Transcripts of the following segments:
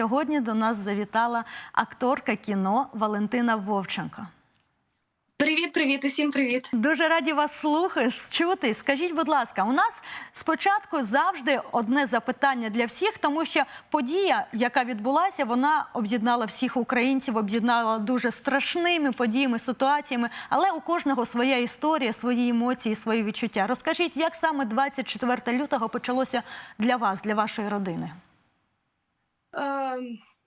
сьогодні до нас завітала акторка кіно Валентина Вовченко. Привіт, привіт, усім привіт. Дуже раді вас слухати, чути. Скажіть, будь ласка, у нас спочатку завжди одне запитання для всіх, тому що подія, яка відбулася, вона об'єднала всіх українців, об'єднала дуже страшними подіями, ситуаціями. Але у кожного своя історія, свої емоції, свої відчуття. Розкажіть, як саме 24 лютого почалося для вас, для вашої родини? Е,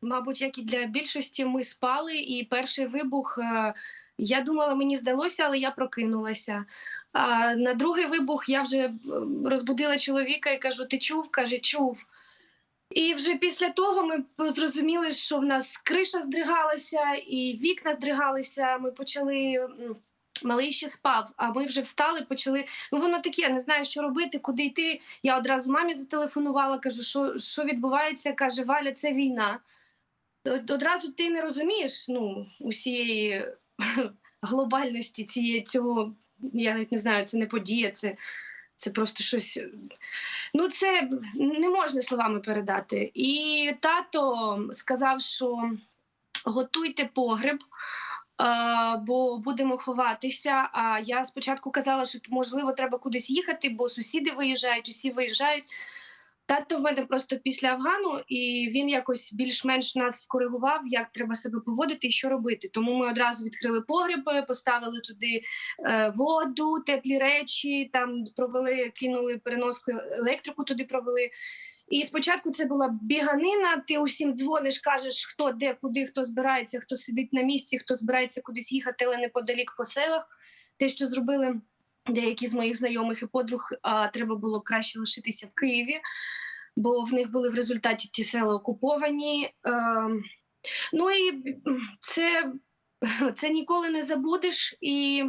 мабуть, як і для більшості, ми спали, і перший вибух. Е, я думала, мені здалося, але я прокинулася. А на другий вибух я вже е, розбудила чоловіка і кажу: Ти чув? каже, чув. І вже після того ми зрозуміли, що в нас криша здригалася, і вікна здригалися. Ми почали. Малий ще спав, а ми вже встали, почали. Ну воно таке, не знаю, що робити, куди йти. Я одразу мамі зателефонувала, кажу, що, що відбувається. каже, Валя, це війна. Од- Одразу ти не розумієш ну, усієї глобальності цієї цього. Я навіть не знаю, це не подія, це, це просто щось. Ну, це не можна словами передати. І тато сказав, що готуйте погреб. Бо будемо ховатися. А я спочатку казала, що можливо треба кудись їхати, бо сусіди виїжджають, усі виїжджають. Тато в мене просто після Афгану, і він якось більш-менш нас коригував, як треба себе поводити і що робити. Тому ми одразу відкрили погреб, поставили туди е, воду, теплі речі, там провели, кинули переноску електрику, туди провели. І спочатку це була біганина. Ти усім дзвониш, кажеш, хто де, куди, хто збирається, хто сидить на місці, хто збирається кудись їхати, але неподалік по селах. Те, що зробили деякі з моїх знайомих і подруг, а треба було краще лишитися в Києві, бо в них були в результаті ті села окуповані. Ем, ну і це, це ніколи не забудеш. І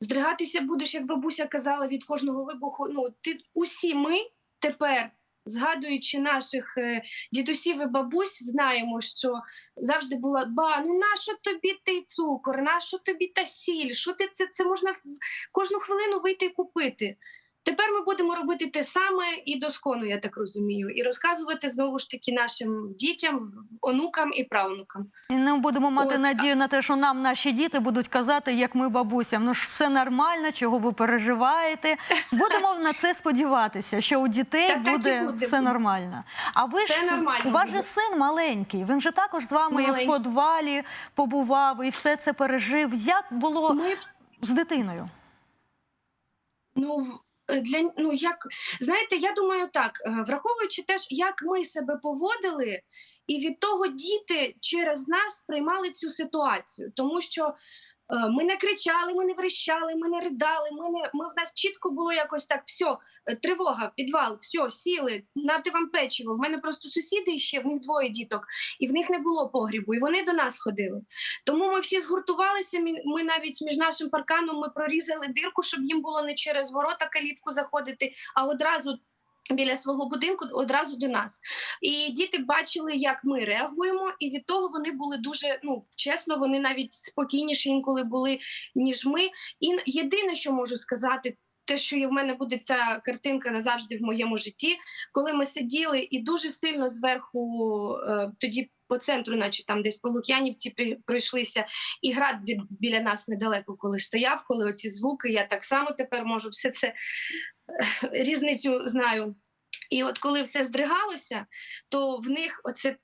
здригатися будеш, як бабуся казала, від кожного вибуху. Ну, ти усі ми тепер. Згадуючи наших е, дідусів і бабусь, знаємо, що завжди була ба, ну нащо тобі той цукор, нащо тобі та сіль? Що ти це? Це можна кожну хвилину вийти і купити. Тепер ми будемо робити те саме і доскону, я так розумію, і розказувати знову ж таки нашим дітям, онукам і правнукам. І ми будемо мати От. надію на те, що нам наші діти будуть казати, як ми бабусям. Ну ж все нормально, чого ви переживаєте. Будемо на це сподіватися, що у дітей так буде, буде. все нормально. А ви ж Це нормально у вас буде. же син маленький. Він же також з вами і в подвалі побував і все це пережив. Як було Ми з дитиною? Ну для ну як знаєте, я думаю, так е, враховуючи те, як ми себе поводили, і від того діти через нас сприймали цю ситуацію, тому що. Е, Ми не кричали, ми не верещали, ми не ридали. Ми не ми в нас чітко було якось так. все, тривога, підвал, все, сіли, нати вам печиво. В мене просто сусіди ще в них двоє діток, і в них не було погрібу, і вони до нас ходили. Тому ми всі згуртувалися. Ми навіть між нашим парканом ми прорізали дирку, щоб їм було не через ворота калітку заходити, а одразу. Біля свого будинку одразу до нас, і діти бачили, як ми реагуємо, і від того вони були дуже ну чесно, вони навіть спокійніші інколи були ніж ми. І єдине, що можу сказати, те, що в мене буде ця картинка назавжди в моєму житті, коли ми сиділи і дуже сильно зверху е, тоді по центру, наче там десь по Лук'янівці пройшлися, і град від біля нас недалеко, коли стояв, коли оці звуки, я так само тепер можу все це е, різницю знаю. І от коли все здригалося, то в них оце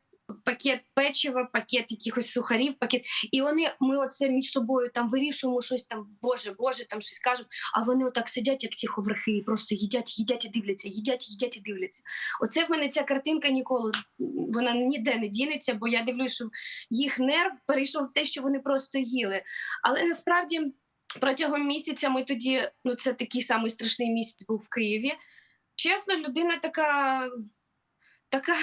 пакет печива, пакет якихось сухарів, пакет. І вони ми оце між собою там вирішуємо щось там, Боже, Боже, там щось кажуть. А вони отак сидять, як тиховрахи, і просто їдять, їдять і дивляться, їдять, їдять і дивляться. Оце в мене ця картинка ніколи вона ніде не дінеться, бо я дивлюсь, що їх нерв перейшов в те, що вони просто їли. Але насправді протягом місяця ми тоді, ну це такий самий страшний місяць був в Києві. Чесно, людина така, така,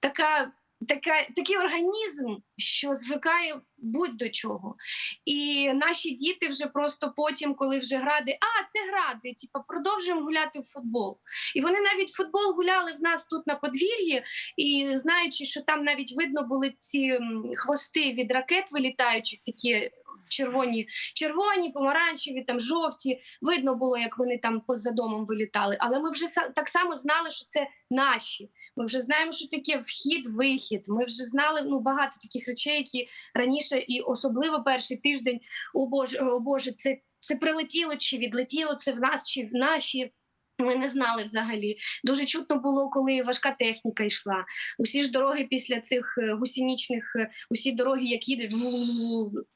така, така, такий організм, що звикає будь до чого. І наші діти вже просто потім, коли вже гради, а це гради, типу, продовжуємо гуляти в футбол. І вони навіть футбол гуляли в нас тут на подвір'ї, і знаючи, що там навіть видно були ці хвости від ракет вилітаючих, такі червоні, червоні, помаранчеві, там жовті. Видно було, як вони там поза домом вилітали. Але ми вже так само знали, що це наші. Ми вже знаємо, що таке вхід-вихід. Ми вже знали ну багато таких речей, які раніше, і особливо перший тиждень, о Боже, о Боже, це, це прилетіло чи відлетіло, це в нас чи в наші. Ми не знали взагалі. Дуже чутно було, коли важка техніка йшла. Усі ж дороги після цих е, гусінічних, е, усі дороги, як їдеш,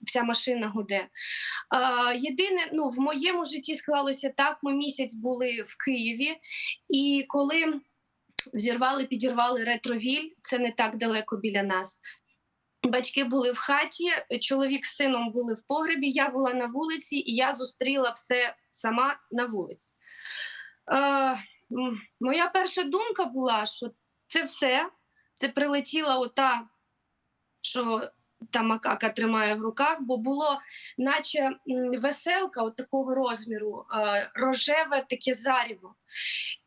вся машина гуде. Єдине, ну в моєму житті склалося так. Ми місяць були в Києві, і коли взірвали, підірвали ретровіль, це не так далеко біля нас. Батьки були в хаті, чоловік з сином були в погребі, я була на вулиці, і я зустріла все сама на вулиці. Е, моя перша думка була, що це все, це прилетіла ота, що та макака тримає в руках, бо було наче веселка от такого розміру, е, рожеве таке заріво.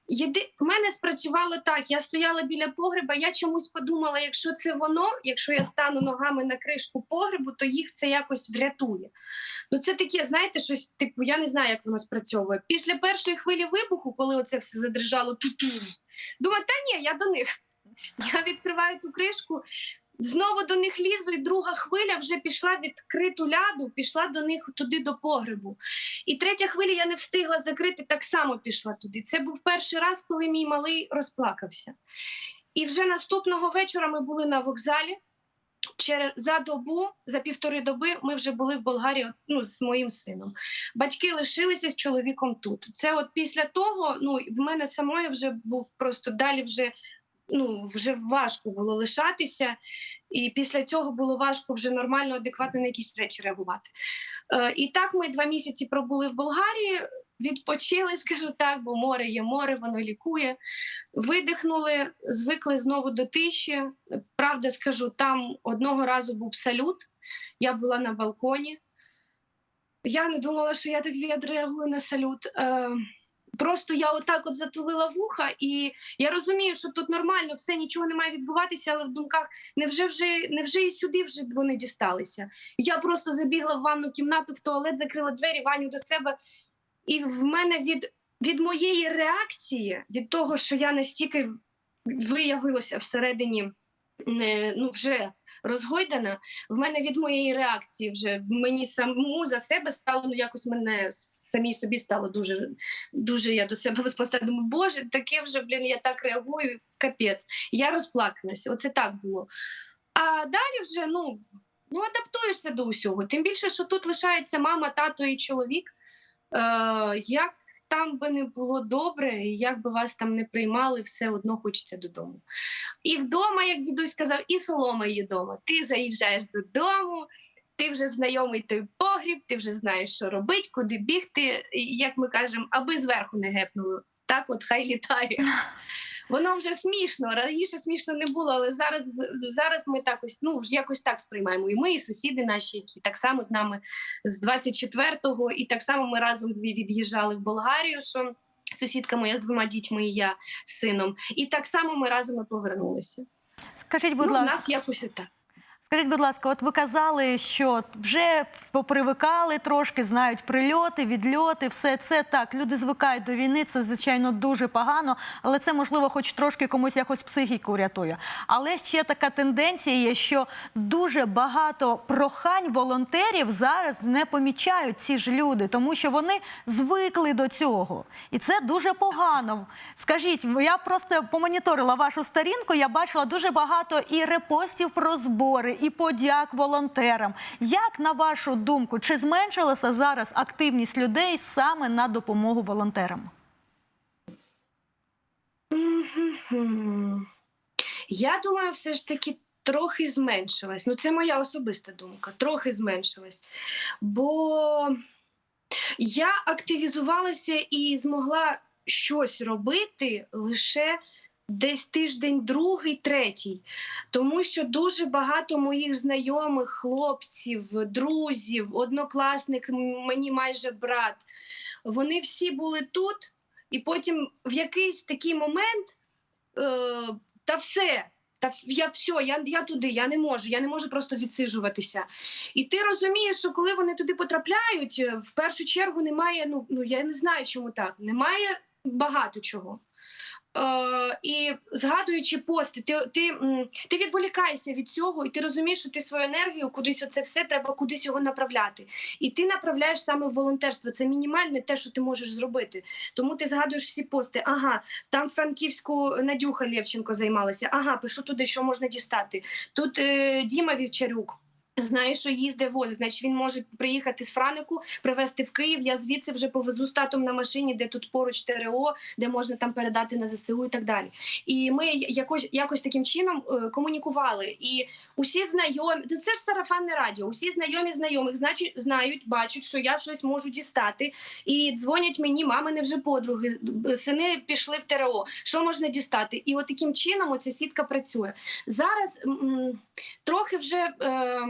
Єди... Мене спрацювало так. Я стояла біля погреба. Я чомусь подумала, якщо це воно, якщо я стану ногами на кришку погребу, то їх це якось врятує. Ну це таке, знаєте, щось типу, я не знаю, як воно спрацьовує. Після першої хвилі вибуху, коли оце все задрижало, думаю, та ні, я до них. Я відкриваю ту кришку. Знову до них лізу, і друга хвиля вже пішла відкриту ляду, пішла до них туди до погребу. І третя хвиля я не встигла закрити, так само пішла туди. Це був перший раз, коли мій малий розплакався. І вже наступного вечора ми були на вокзалі. Через за добу, за півтори доби, ми вже були в Болгарії ну, з моїм сином. Батьки лишилися з чоловіком тут. Це от після того, ну в мене самої вже був просто далі вже. Ну, вже важко було лишатися, і після цього було важко вже нормально, адекватно на якісь речі реагувати. Е, і так ми два місяці пробули в Болгарії, відпочили, скажу так, бо море є море, воно лікує. Видихнули, звикли знову до тиші. Правда, скажу, там одного разу був салют. Я була на балконі. Я не думала, що я так відреагую на салют. Е, Просто я отак от затулила вуха, і я розумію, що тут нормально, все нічого не має відбуватися, але в думках невже вже невже і сюди вже вони дісталися. Я просто забігла в ванну кімнату, в туалет, закрила двері, Ваню до себе. І в мене від, від моєї реакції, від того, що я настільки виявилося всередині, не, ну вже розгойдана, в мене від моєї реакції вже мені саму за себе стало ну якось мене самій собі стало дуже дуже я до себе спостерігаю. Думаю, боже, таке вже блін, я так реагую, капець. Я розплакалася. Оце так було. А далі вже ну, ну адаптуєшся до усього. Тим більше, що тут лишається мама, тато і чоловік. Е, як там би не було добре, і як би вас там не приймали, все одно хочеться додому. І вдома, як дідусь сказав, і солома є вдома. Ти заїжджаєш додому, ти вже знайомий той погріб, ти вже знаєш, що робити, куди бігти, як ми кажемо, аби зверху не гепнуло. Так, от хай літає. Воно вже смішно. Раніше смішно не було, але зараз зараз ми так ось ну якось так сприймаємо. І ми, і сусіди наші, які так само з нами з 24-го, і так само ми разом від'їжджали в Болгарію. що Сусідка моя з двома дітьми, і я з сином, і так само ми разом і повернулися. Скажіть, будь ну, ласка, в нас якось і так. Скажіть, будь ласка, от ви казали, що вже попривикали трошки, знають прильоти, відльоти, все це так. Люди звикають до війни, це звичайно дуже погано, але це можливо, хоч трошки комусь якось психіку рятує. Але ще така тенденція є, що дуже багато прохань волонтерів зараз не помічають ці ж люди, тому що вони звикли до цього, і це дуже погано. Скажіть, я просто помоніторила вашу сторінку. Я бачила дуже багато і репостів про збори і подяк волонтерам. Як на вашу думку, чи зменшилася зараз активність людей саме на допомогу волонтерам? Я думаю, все ж таки трохи зменшилась. Ну, це моя особиста думка. Трохи зменшилась. Бо я активізувалася і змогла щось робити лише десь тиждень, другий, третій. Тому що дуже багато моїх знайомих, хлопців, друзів, однокласник, мені майже брат. Вони всі були тут, і потім в якийсь такий момент е, та все. Та я все, я, я туди, я не можу, я не можу просто відсиджуватися. І ти розумієш, що коли вони туди потрапляють, е, в першу чергу немає, ну, ну я не знаю, чому так, немає багато чого. І згадуючи пости, ти, ти, ти відволікаєшся від цього, і ти розумієш, що ти свою енергію кудись оце все треба кудись його направляти. І ти направляєш саме в волонтерство. Це мінімальне те, що ти можеш зробити. Тому ти згадуєш всі пости. Ага, там Франківську Надюха Лєвченко займалася. Ага, пишу туди, що можна дістати. Тут е, Діма Вівчарюк. Знаю, що їздить возить, значить він може приїхати з Франику, привезти в Київ. Я звідси вже повезу з татом на машині, де тут поруч ТРО, де можна там передати на ЗСУ і так далі. І ми якось якось таким чином е, комунікували. І усі знайомі, це ж сарафанне радіо. Усі знайомі знайомих значить, знають, бачать, що я щось можу дістати. І дзвонять мені, мамини вже подруги, сини пішли в ТРО. Що можна дістати? І от таким чином оця сітка працює. Зараз м, трохи вже. Е,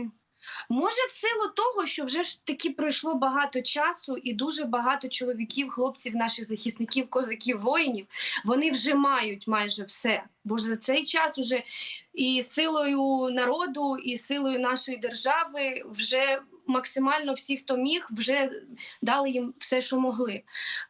Може, в силу того, що вже ж таки пройшло багато часу, і дуже багато чоловіків, хлопців, наших захисників, козаків, воїнів, вони вже мають майже все. Бо ж за цей час уже і силою народу, і силою нашої держави вже максимально всі, хто міг, вже дали їм все, що могли.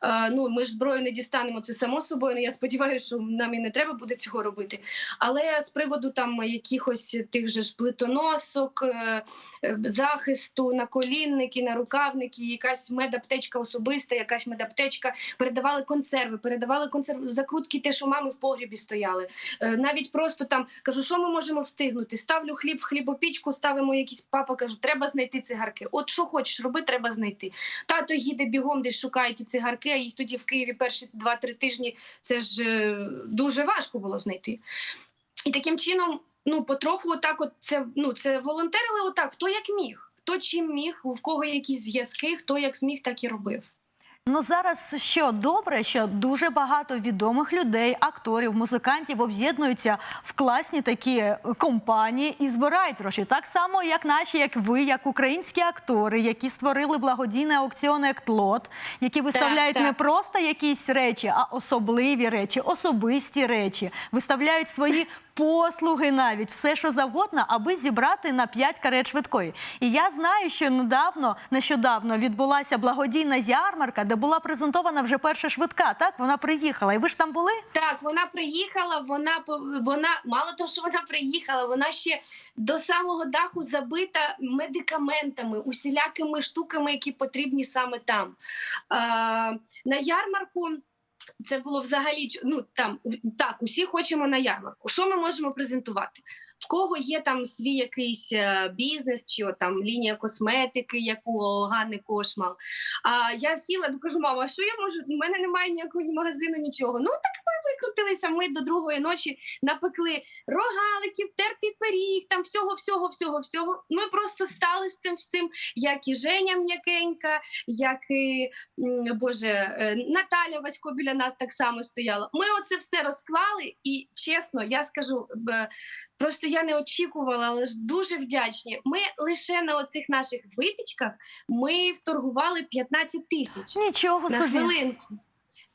Е, ну, ми ж зброю не дістанемо це само собою. але Я сподіваюся, що нам і не треба буде цього робити. Але з приводу там якихось тих же ж плитоносок, е, е, захисту, наколінники, нарукавники, якась медаптечка особиста, якась медаптечка. Передавали консерви, передавали консерви, закрутки, те, що мами в погрібі стояли. Е, Навіть просто там кажу, що ми можемо встигнути. Ставлю хліб в хлібопічку, ставимо якісь папа, кажу, треба знайти цигарки. От що хочеш роби, треба знайти. Тато їде бігом, десь шукає ті цигарки, а їх тоді в Києві перші 2-3 тижні це ж е, дуже важко було знайти. І таким чином, ну, потроху, отак, от це, ну, це волонтерили отак, хто як міг, хто чим міг, в кого які зв'язки, хто як зміг, так і робив. Ну зараз що добре, що дуже багато відомих людей, акторів, музикантів об'єднуються в класні такі компанії і збирають гроші. Так само, як наші, як ви, як українські актори, які створили благодійний аукціон «Ектлот», які виставляють так. не просто якісь речі, а особливі речі, особисті речі, виставляють свої. Послуги навіть все, що завгодно, аби зібрати на 5 карет швидкої. І я знаю, що недавно, нещодавно відбулася благодійна ярмарка, де була презентована вже перша швидка. Так вона приїхала. І ви ж там були? Так, вона приїхала, вона вона мало того, що вона приїхала, вона ще до самого даху забита медикаментами, усілякими штуками, які потрібні саме там. А, на ярмарку. Це було взагалі ну там так, усі хочемо на ярмарку. Що ми можемо презентувати? В кого є там свій якийсь е, бізнес, чи от, там лінія косметики, яку Ганни Кошмал. А я сіла, то кажу, мама, що я можу? У мене немає ніякого ні магазину, нічого. Ну так викрутилися. Ми до другої ночі напекли рогаликів, тертий пиріг, там всього, всього, всього, всього. Ми просто стали з цим всім, як і Женя м'якенька, як і Боже, е, Наталя Васько біля нас так само стояла. Ми оце все розклали, і чесно, я скажу. Просто я не очікувала, але ж дуже вдячні. Ми лише на оцих наших випічках ми вторгували 15 тисяч Нічого на собі. хвилинку.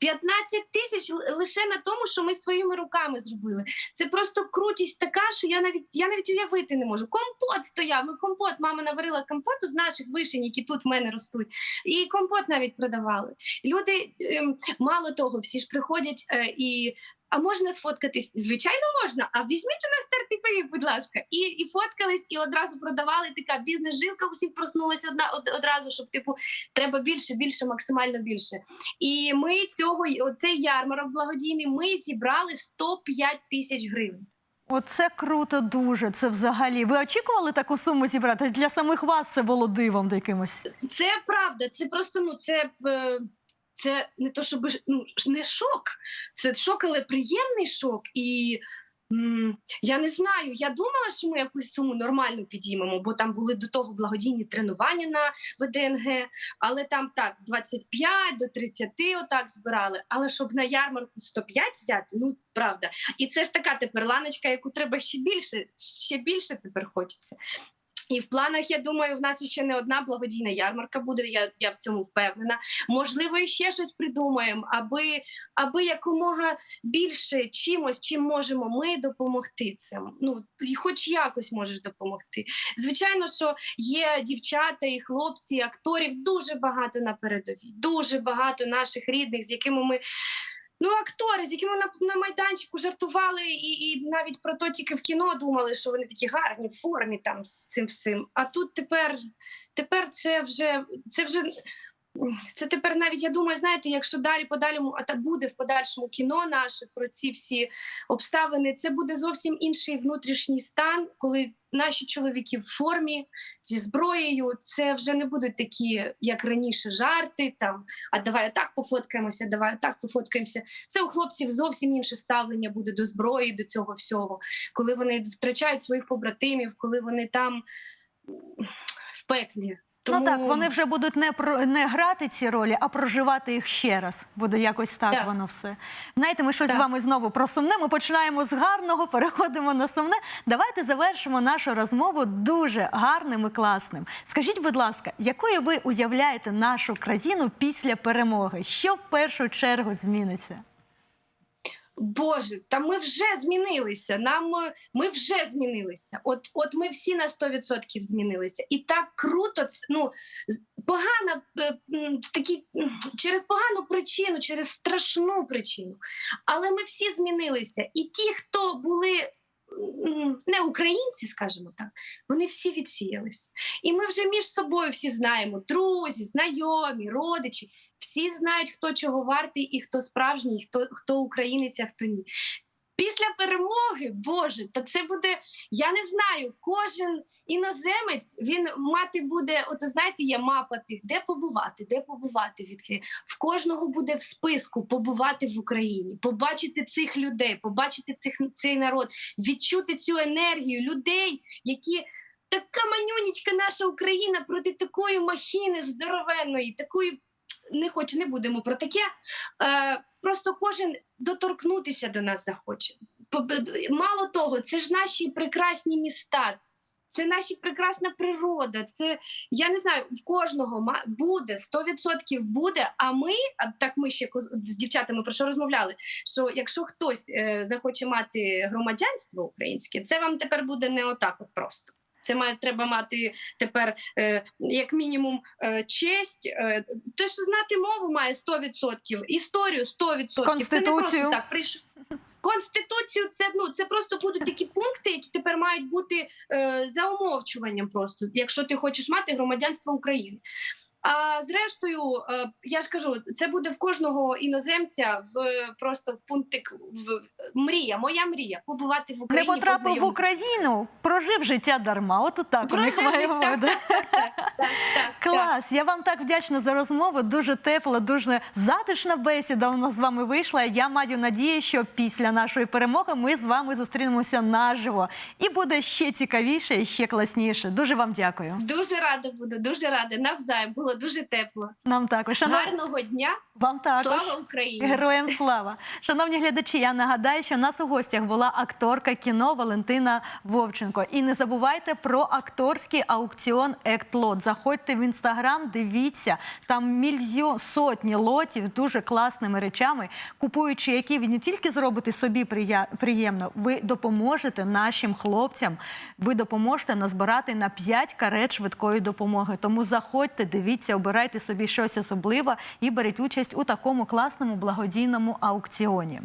15 тисяч лише на тому, що ми своїми руками зробили. Це просто крутість така, що я навіть я навіть уявити не можу. Компот стояв. Ми компот, мама наварила компоту з наших вишень, які тут в мене ростуть. І компот навіть продавали. Люди ем, мало того, всі ж приходять е, і. А можна сфоткатись? Звичайно, можна. А візьміть у нас тертий пиріг, будь ласка. І, і фоткались, і одразу продавали. Така бізнес-жилка усіх проснулася одна од, одразу, щоб типу треба більше, більше, максимально більше. І ми цього оцей ярмарок благодійний. Ми зібрали 105 тисяч гривень. Оце круто дуже. Це взагалі. Ви очікували таку суму зібрати? Для самих вас це було дивом якимось. Це правда. Це просто ну це. е, Це не то, щоб ну не шок, це шок, але приємний шок. І М, Я не знаю. Я думала, що ми якусь суму нормально підіймемо, бо там були до того благодійні тренування на ВДНГ, але там так 25 до 30 отак збирали. Але щоб на ярмарку 105 взяти, ну правда. І це ж така тепер ланочка, яку треба ще більше, ще більше тепер хочеться. І в планах, я думаю, в нас ще не одна благодійна ярмарка буде. Я, я в цьому впевнена. Можливо, і ще щось придумаємо, аби, аби якомога більше чимось, чим можемо ми допомогти цим. Ну і хоч якось можеш допомогти. Звичайно, що є дівчата і хлопці, акторів дуже багато на передовій, дуже багато наших рідних, з якими ми. Ну, актори, з якими на, на майданчику жартували, і, і навіть про то тільки в кіно думали, що вони такі гарні в формі там з цим всім. А тут тепер, тепер це вже це вже це тепер навіть я думаю, знаєте, якщо далі подальшому, а та буде в подальшому кіно наше про ці всі обставини, це буде зовсім інший внутрішній стан, коли наші чоловіки в формі зі зброєю. Це вже не будуть такі, як раніше, жарти там. А давай так пофоткаємося, давай так пофоткаємося. Це у хлопців зовсім інше ставлення буде до зброї, до цього всього, коли вони втрачають своїх побратимів, коли вони там в пеклі. Ну так, вони вже будуть не про не грати ці ролі, а проживати їх ще раз. Буде якось так, Так. воно все. Знаєте, ми щось Так. з вами знову про сумне. Ми починаємо з гарного, переходимо на сумне. Давайте завершимо нашу розмову дуже гарним і класним. Скажіть, будь ласка, якою ви уявляєте нашу країну після перемоги? Що в першу чергу зміниться? Боже, та ми вже змінилися. Нам е, ми вже змінилися. От, от ми всі на 100% змінилися, і так круто. Ну погана е, такі через погану причину, через страшну причину. Але ми всі змінилися. І ті, хто були не українці, скажімо так, вони всі відсіялися. І ми вже між собою всі знаємо: друзі, знайомі, родичі. Всі знають, хто чого вартий і хто справжній, хто, хто українець, а хто ні. Після перемоги, Боже, та це буде, я не знаю, кожен іноземець він мати буде, от знаєте, є мапа тих, де побувати, де побувати відки. В кожного буде в списку побувати в Україні, побачити цих людей, побачити цих цей народ, відчути цю енергію людей, які. Така манюнічка наша Україна проти такої махіни здоровенної, такої не хочу, не будемо про таке. Е, просто кожен доторкнутися до нас захоче. Мало того, це ж наші прекрасні міста. Це наша прекрасна природа. Це я не знаю, в кожного буде 100% буде. А ми, так ми ще з дівчатами про що розмовляли. Що якщо хтось е, захоче мати громадянство українське, це вам тепер буде не отак, от просто. Це має треба мати тепер е, як мінімум е, честь. Е, те, що знати мову має 100%, історію 100%. Це не просто так прийшов. Конституцію це ну це просто будуть такі пункти, які тепер мають бути е, за умовчуванням, просто якщо ти хочеш мати громадянство України. А зрештою, е, я ж кажу, це буде в кожного іноземця в просто пунктик в, мрія, моя мрія побувати в Не Україні. потрапив в. Україну, прожив життя дарма. От так у них Прожив має життя, бути. так, так, так, так, так. Я вам так вдячна за розмову. Дуже тепла, дуже затишна бесіда у нас з вами вийшла. Я маю надію, що після нашої перемоги ми з вами зустрінемося наживо. І буде ще цікавіше і ще класніше. Дуже вам дякую. Дуже рада буду, дуже рада. Навзаєм було дуже тепло. Нам також. Шанов... Гарного дня, Вам також. слава Україні! Героям слава! Шановні глядачі, я нагадаю, що у нас у гостях була акторка кіно Валентина Вовченко. І не забувайте про акторський аукціон «Ектлот». Заходьте в інстаграм, дивіться там мільйон сотні лотів з дуже класними речами, купуючи які ви не тільки зробите собі приємно, ви допоможете нашим хлопцям. Ви допоможете назбирати на 5 карет швидкої допомоги. Тому заходьте, дивіться, обирайте собі щось особливе і беріть участь у такому класному благодійному аукціоні.